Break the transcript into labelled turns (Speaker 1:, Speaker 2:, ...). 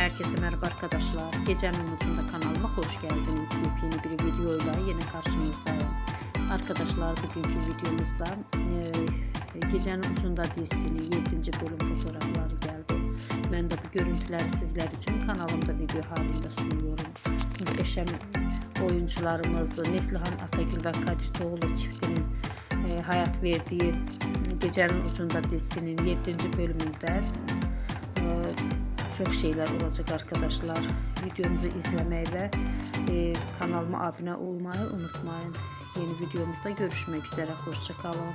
Speaker 1: Herkese merhaba arkadaşlar. Gecenin ucunda kanalıma hoş geldiniz. Yepyeni bir videoyla yine karşınızdayım. Arkadaşlar bugünkü videomuzda e, Gecenin Ucunda dizisinin 7. bölüm fotoğrafları geldi. Ben de bu görüntüleri sizler için kanalımda video halinde sunuyorum. Muhteşem oyuncularımız Neslihan Atagül ve Kadir Doğulu çiftinin e, hayat verdiği Gecenin Ucunda dizisinin 7. bölümünde çok şeyler olacak arkadaşlar. Videomuzu izlemeyi ve e, kanalıma abone olmayı unutmayın. Yeni videomuzda görüşmek üzere. Hoşçakalın.